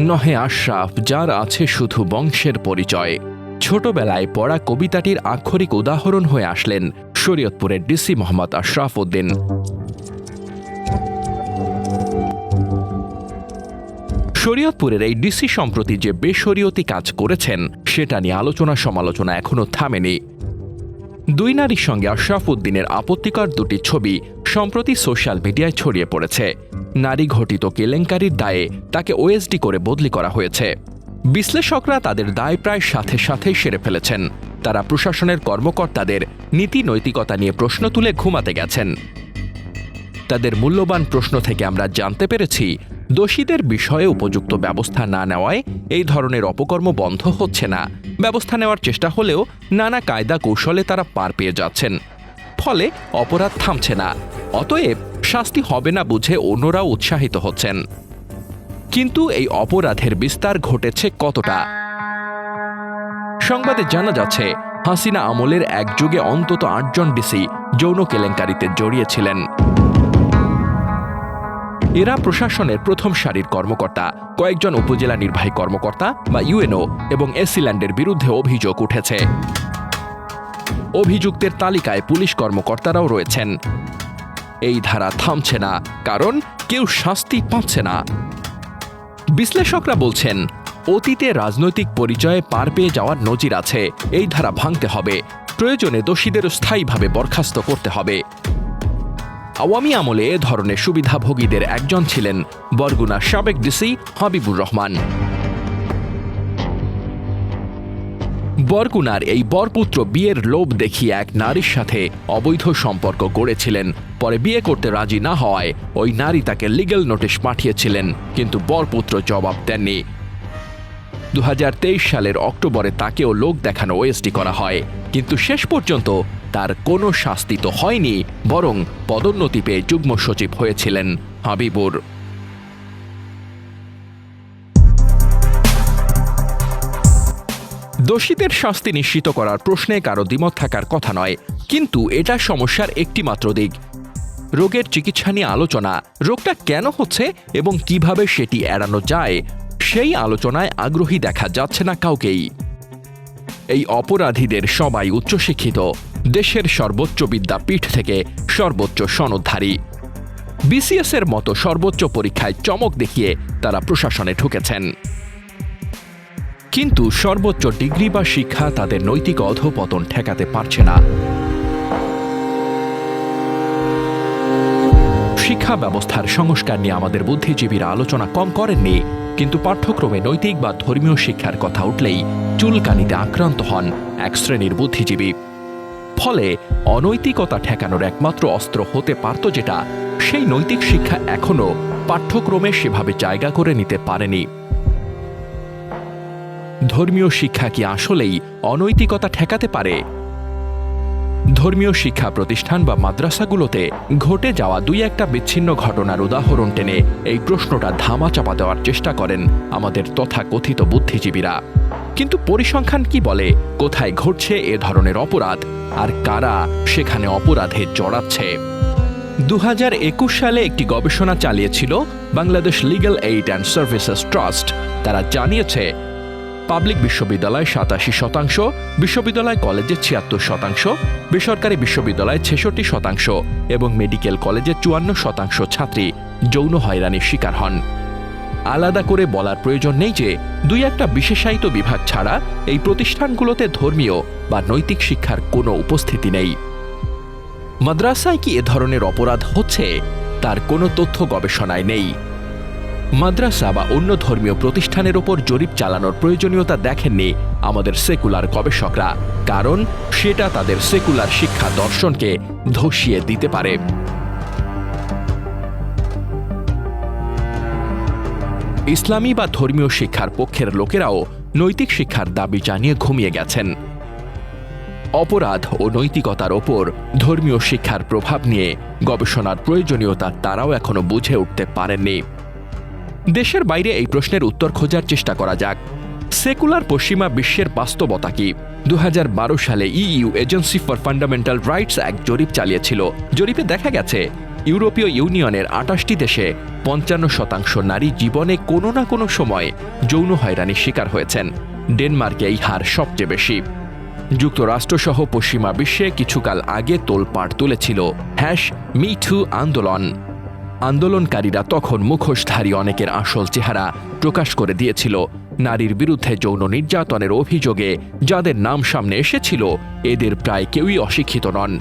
নহে আশরাফ, যার আছে শুধু বংশের পরিচয়। ছোটবেলায় পড়া কবিতাটির আক্ষরিক উদাহরণ হয়ে আসলেন শরীয়তপুরের ডিসি মোহাম্মদ আশরাফ উদ্দিন শরীয়তপুরের এই ডিসি সম্প্রতি যে বেশরীয়তি কাজ করেছেন, সেটা নিয়ে আলোচনা সমালোচনা এখনও থামেনি। দুই নারীর সঙ্গে আশরাফ উদ্দিনের আপত্তিকর দুটি ছবি সম্প্রতি সোশ্যাল মিডিয়ায় ছড়িয়ে পড়েছে। নারী ঘটিত কেলেঙ্কারির দায়ে তাকে ওএসডি করে বদলি করা হয়েছে। বিশ্লেষকরা তাদের দায় প্রায় সাথে সাথেই সেরে ফেলেছেন। তারা প্রশাসনের কর্মকর্তাদের নীতি নৈতিকতা নিয়ে প্রশ্ন তুলে ঘুমাতে গেছেন। তাদের মূল্যবান প্রশ্ন থেকে আমরা জানতে পেরেছি, দোষীদের বিষয়ে উপযুক্ত ব্যবস্থা না নেওয়ায় এই ধরনের অপকর্ম বন্ধ হচ্ছে না। ব্যবস্থা নেওয়ার চেষ্টা হলেও নানা কায়দা কৌশলে তারা পার পেয়ে যাচ্ছেন। ফলে অপরাধ থামছে না। অতএব শাস্তি হবে না বুঝে অন্যরাও উৎসাহিত হচ্ছেন। কিন্তু এই অপরাধের বিস্তার ঘটেছে কতটা? সংবাদে জানা যাচ্ছে, হাসিনা আমলের এক যুগে অন্তত আটজন ডিসি যৌন কেলেঙ্কারিতে জড়িয়েছিলেন। এরা প্রশাসনের প্রথম সারির কর্মকর্তা, কয়েকজন উপজেলা নির্বাহী কর্মকর্তা বা ইউএনও এবং এসিল্যান্ডের বিরুদ্ধে অভিযোগ উঠেছে। অভিযুক্তের তালিকায় পুলিশ কর্মকর্তারাও রয়েছেন। এই ধারা থামছে না, কারণ কেউ শাস্তি পাচ্ছে না। বিশ্লেষকরা বলছেন, অতীতে রাজনৈতিক পরিচয়ে পার পেয়ে যাওয়ার নজির আছে, এই ধারা ভাঙতে হবে, প্রয়োজনে দোষীদের স্থায়ীভাবে বরখাস্ত করতে হবে। আওয়ামী আমলে এ ধরনের সুবিধাভোগীদের একজন ছিলেন বরগুনার সাবেক ডিসি হাবিবুর রহমান। বরগুনার এই বরপুত্র বিয়ের লোভ দেখিয়ে এক নারীর সাথে অবৈধ সম্পর্ক গড়েছিলেন পরে বিয়ে করতে রাজি না হওয়ায় ওই নারী তাকে লিগেল নোটিশ পাঠিয়েছিলেন, কিন্তু বরপুত্র জবাব দেননি। দু হাজার তেইশ সালের অক্টোবরে তাকেও লোক দেখানো ওএসডি করা হয়, কিন্তু শেষ পর্যন্ত তার কোনো শাস্তি তো হয়নি, বরং পদোন্নতি পেয়ে যুগ্ম সচিব হয়েছিলেন হাবিবুর। দোষীদের শাস্তি নিশ্চিত করার প্রশ্নে কারও দ্বিমত থাকার কথা নয়, কিন্তু এটা সমস্যার একটি মাত্র দিক রোগের চিকিৎসা নিয়ে আলোচনা, রোগটা কেন হচ্ছে এবং কীভাবে সেটি এড়ানো যায়, সেই আলোচনায় আগ্রহী দেখা যাচ্ছে না কাউকেই। এই অপরাধীদের সবাই উচ্চশিক্ষিত, দেশের সর্বোচ্চ বিদ্যাপীঠ থেকে সর্বোচ্চ সনদধারী। বিসিএস এর মতো সর্বোচ্চ পরীক্ষায় চমক দেখিয়ে তারা প্রশাসনে ঢুকেছেন। কিন্তু সর্বোচ্চ ডিগ্রি বা শিক্ষা তাদের নৈতিক অধপতন ঠেকাতে পারছে না। শিক্ষা ব্যবস্থার সংস্কার নিয়ে আমাদের বুদ্ধিজীবীরা আলোচনা কম করেননি, কিন্তু পাঠ্যক্রমে নৈতিক বা ধর্মীয় শিক্ষার কথা উঠলেই চুলকানিতে আক্রান্ত হন এক শ্রেণির বুদ্ধিজীবী। ফলে অনৈতিকতা ঠেকানোর একমাত্র অস্ত্র হতে পারত যেটা, সেই নৈতিক শিক্ষা এখনও পাঠ্যক্রমে সেভাবে জায়গা করে নিতে পারেনি। ধর্মীয় শিক্ষা কি আসলেই অনৈতিকতা ঠেকাতে পারে? ধর্মীয় শিক্ষা প্রতিষ্ঠান বা মাদ্রাসাগুলোতে ঘটে যাওয়া দুই একটা বিচ্ছিন্ন ঘটনার উদাহরণ টেনে এই প্রশ্নটা ধামাচাপা দেওয়ার চেষ্টা করেন আমাদের তথাকথিত বুদ্ধিজীবীরা। কিন্তু পরিসংখ্যান কি বলে? কোথায় ঘটছে এ ধরনের অপরাধ? আর কারা সেখানে অপরাধে জড়াচ্ছে? দু হাজার একুশ সালে একটি গবেষণা চালিয়েছিল Bangladesh legal aid and services trust তারা জানিয়েছে পাবলিক বিশ্ববিদ্যালয় সাতাশি শতাংশ, বিশ্ববিদ্যালয় কলেজে ছিয়াত্তর শতাংশ, বেসরকারি বিশ্ববিদ্যালয় ছেষট্টি শতাংশ এবং মেডিকেল কলেজে চুয়ান্ন শতাংশ ছাত্রী যৌন হয়রানির শিকার হন। আলাদা করে বলার প্রয়োজন নেই যে দুই একটা বিশেষায়িত বিভাগ ছাড়া এই প্রতিষ্ঠানগুলোতে ধর্মীয় বা নৈতিক শিক্ষার কোনো উপস্থিতি নেই। মাদ্রাসায় কি এ ধরনের অপরাধ হচ্ছে? তার কোনো তথ্য গবেষণায় নেই। মাদ্রাসা বা অন্য ধর্মীয় প্রতিষ্ঠানের ওপর জরিপ চালানোর প্রয়োজনীয়তা দেখেননি আমাদের সেকুলার গবেষকরা, কারণ সেটা তাদের সেকুলার শিক্ষা দর্শনকে ধসিয়ে দিতে পারে। ইসলামী বা ধর্মীয় শিক্ষার পক্ষের লোকেরাও নৈতিক শিক্ষার দাবি জানিয়ে ঘুমিয়ে গেছেন। অপরাধ ও নৈতিকতার ওপর ধর্মীয় শিক্ষার প্রভাব নিয়ে গবেষণার প্রয়োজনীয়তা তারাও এখনও বুঝে উঠতে পারেননি। দেশের বাইরে এই প্রশ্নের উত্তর খোঁজার চেষ্টা করা যাক। সেকুলার পশ্চিমা বিশ্বের বাস্তবতা কি? দু হাজার বারো সালে EU agency for fundamental rights এক জরিপ চালিয়েছিল। জরিপে দেখা গেছে, ইউরোপীয় ইউনিয়নের আটাশটি দেশে পঞ্চান্ন শতাংশ নারী জীবনে কোনো না কোনো সময় যৌন হয়রানির শিকার হয়েছেন। ডেনমার্কে এই হার সবচেয়ে বেশি। যুক্তরাষ্ট্রসহ পশ্চিমা বিশ্বে কিছুকাল আগে তোলপাড় তুলেছিল। হ্যাশ মিঠু আন্দোলন। আন্দোলনকারীরা তখন মুখোশধারী অনেকের আসল চেহারা প্রকাশ করে দিয়েছিল। নারীর বিরুদ্ধে যৌন নির্যাতনের অভিযোগে যাদের নাম সামনে এসেছিল, এদের প্রায় কেউই অশিক্ষিত নন।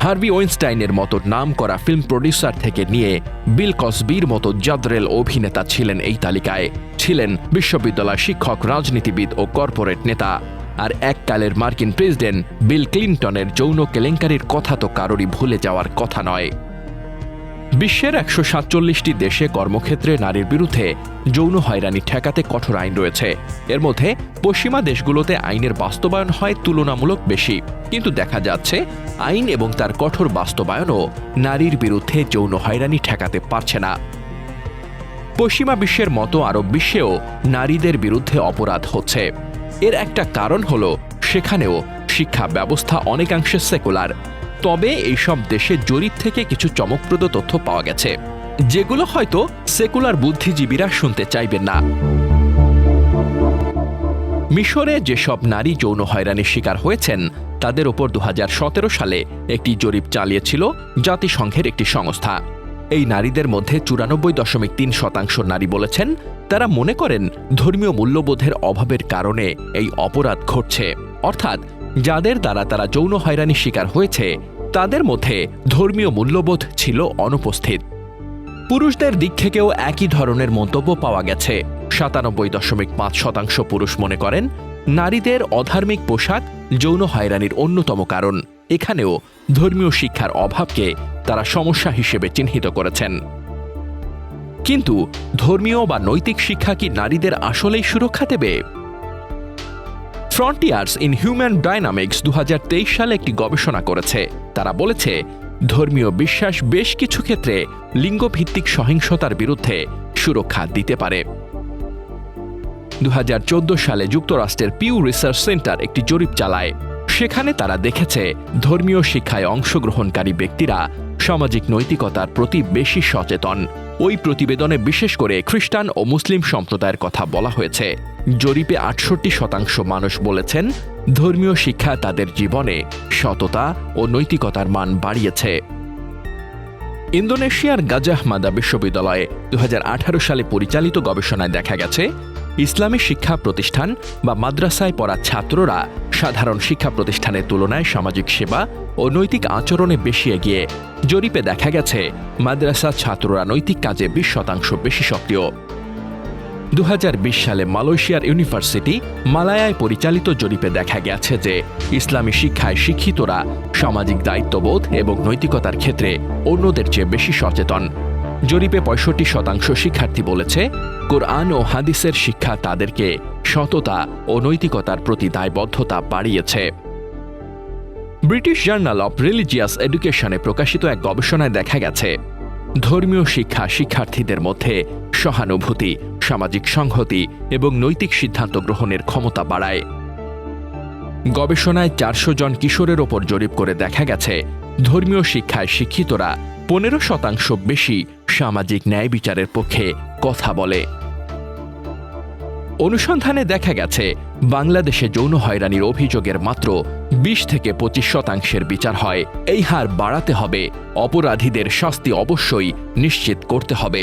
হার্ভি ওয়েনস্টাইনের মতো নাম করা ফিল্ম প্রডিউসার থেকে নিয়ে বিল কসবির মতো জাদ্রেল অভিনেতা ছিলেন এই তালিকায়। ছিলেন বিশ্ববিদ্যালয় শিক্ষক, রাজনীতিবিদ ও কর্পোরেট নেতা। আর এককালের মার্কিন প্রেসিডেন্ট বিল ক্লিন্টনের যৌন কেলেঙ্কারির কথা তো কারোরই ভুলে যাওয়ার কথা নয়। বিশ্বের একশো সাতচল্লিশটি দেশে কর্মক্ষেত্রে নারীর বিরুদ্ধে যৌন হয়রানি ঠেকাতে কঠোর আইন রয়েছে। এর মধ্যে পশ্চিমা দেশগুলোতে আইনের বাস্তবায়ন হয় তুলনামূলক বেশি। কিন্তু দেখা যাচ্ছে, আইন এবং তার কঠোর বাস্তবায়নও নারীর বিরুদ্ধে যৌন হয়রানি ঠেকাতে পারছে না। পশ্চিমা বিশ্বের মতো আরব বিশ্বেও নারীদের বিরুদ্ধে অপরাধ হচ্ছে। এর একটা কারণ হলো, সেখানেও শিক্ষা ব্যবস্থা অনেকাংশে সেকুলার। তবে এইসব দেশে জরিপ থেকে কিছু চমকপ্রদ তথ্য পাওয়া গেছে, যেগুলো হয়তো সেকুলার বুদ্ধিজীবীরা শুনতে চাইবেন না। মিশরে যেসব নারী যৌন হয়রানির শিকার হয়েছেন, তাদের ওপর দু হাজার সতেরো সালে একটি জরিপ চালিয়েছিল জাতিসংঘের একটি সংস্থা। এই নারীদের মধ্যে চুরানব্বই দশমিক তিন শতাংশ নারী বলেছেন, তারা মনে করেন ধর্মীয় মূল্যবোধের অভাবের কারণে এই অপরাধ ঘটছে। অর্থাৎ যাদের দ্বারা তারা যৌন হয়রানির শিকার হয়েছে তাদের মধ্যে ধর্মীয় মূল্যবোধ ছিল অনুপস্থিত। পুরুষদের দিক থেকেও একই ধরনের মন্তব্য পাওয়া গেছে। সাতানব্বই দশমিক পাঁচ শতাংশ পুরুষ মনে করেন, নারীদের অধার্মিক পোশাক যৌন হয়রানির অন্যতম কারণ। এখানেও ধর্মীয় শিক্ষার অভাবকে তারা সমস্যা হিসেবে চিহ্নিত করেছেন। কিন্তু ধর্মীয় বা নৈতিক শিক্ষা কি নারীদের আসলেই সুরক্ষা দেবে? ফ্রন্টিয়ার্স ইন হিউম্যান ডাইনামিক্স দু সালে একটি গবেষণা করেছে তারা বলেছে, ধর্মীয় বিশ্বাস বেশ কিছু ক্ষেত্রে লিঙ্গভিত্তিক সহিংসতার বিরুদ্ধে সুরক্ষা দিতে পারে। দু হাজার চোদ্দ সালে যুক্তরাষ্ট্রের পিউ রিসার্চ সেন্টার একটি জরিপ চালায়। সেখানে তারা দেখেছে, ধর্মীয় শিক্ষায় অংশগ্রহণকারী ব্যক্তিরা সামাজিক নৈতিকতার প্রতি বেশি সচেতন। ওই প্রতিবেদনে বিশেষ করে খ্রিস্টান ও মুসলিম সম্প্রদায়ের কথা বলা হয়েছে। জরিপে আটষট্টি শতাংশ মানুষ বলেছেন ধর্মীয় শিক্ষা তাদের জীবনে সততা ও নৈতিকতার মান বাড়িয়েছে। ইন্দোনেশিয়ার গাজাহমাদা বিশ্ববিদ্যালয়ে দু হাজার আঠারো সালে পরিচালিত গবেষণায় দেখা গেছে, ইসলামী শিক্ষা প্রতিষ্ঠান বা মাদ্রাসায় পড়া ছাত্ররা সাধারণ শিক্ষা প্রতিষ্ঠানের তুলনায় সামাজিক সেবা ও নৈতিক আচরণে বেশি এগিয়ে। জরিপে দেখা গেছে, মাদ্রাসা ছাত্ররা নৈতিক কাজে বিশ শতাংশ বেশি সক্রিয়। দু হাজার বিশ সালে মালয়েশিয়ার ইউনিভার্সিটি মালায়ায় পরিচালিত জরিপে দেখা গেছে যে ইসলামী শিক্ষায় শিক্ষিতরা সামাজিক দায়িত্ববোধ এবং নৈতিকতার ক্ষেত্রে অন্যদের চেয়ে বেশি সচেতন। জরিপে পঁয়ষট্টি শতাংশ শিক্ষার্থী বলেছে, কোরআন ও হাদিসের শিক্ষা তাদেরকে সততা ও নৈতিকতার প্রতি দায়বদ্ধতা বাড়িয়েছে। ব্রিটিশ জার্নাল অব রিলিজিয়াস এডুকেশনে প্রকাশিত এক গবেষণায় দেখা গেছে ধর্মীয় শিক্ষা শিক্ষার্থীদের মধ্যে সহানুভূতি, সামাজিক সংহতি এবং নৈতিক সিদ্ধান্ত গ্রহণের ক্ষমতা বাড়ায়। গবেষণায় চারশো জন কিশোরের ওপর জরিপ করে দেখা গেছে, ধর্মীয় শিক্ষায় শিক্ষিতরা পনেরো শতাংশ বেশি সামাজিক ন্যায় বিচারের পক্ষে কথা বলে। অনুসন্ধানে দেখা গেছে, বাংলাদেশে যৌন হয়রানির অভিযোগের মাত্র বিশ থেকে পঁচিশ শতাংশের বিচার হয়। এই হার বাড়াতে হবে, অপরাধীদের শাস্তি অবশ্যই নিশ্চিত করতে হবে।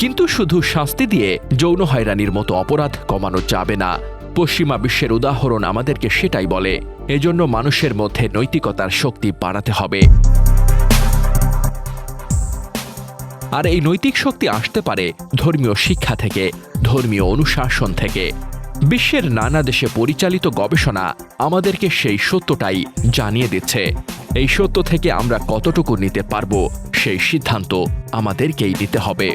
কিন্তু শুধু শাস্তি দিয়ে যৌন হয়রানির মতো অপরাধ কমানো যাবে না। পশ্চিমা বিশ্বের উদাহরণ আমাদেরকে সেটাই বলে, এজন্য মানুষের মধ্যে নৈতিকতার শক্তি বাড়াতে হবে। আর এই নৈতিক শক্তি আসতে পারে ধর্মীয় শিক্ষা থেকে, ধর্মীয় অনুশাসন থেকে। বিশ্বের নানা দেশে পরিচালিত গবেষণা আমাদেরকে সেই সত্যটাই জানিয়ে দিচ্ছে। এই সত্য থেকে আমরা কতটুকু নিতে পারব সেই সিদ্ধান্ত আমাদেরকেই দিতে হবে।